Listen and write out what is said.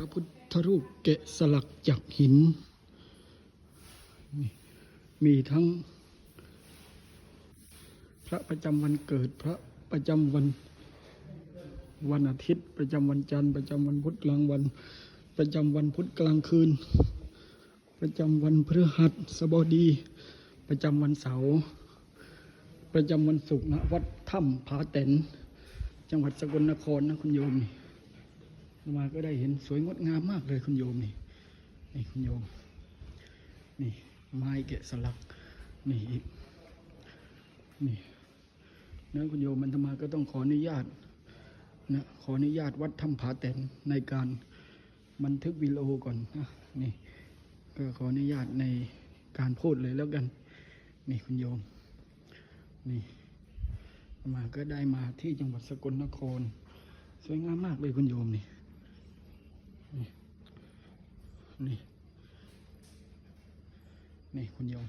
ระพุทธรูปแกะสลักจากหิน มีทั้ง พระประจำวันเกิดพระประจำวันวันอาทิตย์ ประจำวันจันทร์ประจำวันพุธกลางวัน ประจำวันพุธกลางคืน ประจำวันพฤหัสบดี ประจำวันเสาร์ประจำวันศุกร์นะวัดถ้ำผาเต็นจังหวัดสกลนครนะคุณโยมนี่ มาก็ได้เห็นสวยงดงามมากเลยคุณโยมนี่นี่คุณโยม นี่ไม้แกะสลักนี่อีกนี่นะคุณโยมมันธรรมาก็ต้องขออนุญาตนะขออนุญาตวัดถ้ำผาเต็นในการบันทึกวิดีโอก่อนนะนี่ ก็ขออนุญาตในการพูดเลยแล้วกัน นี่คุณโยม นี่มาก็ได้มาที่จังหวัดสกลนคร สวยงามมากเลยคุณโยมนี่ นี่ นี่ คุณโยม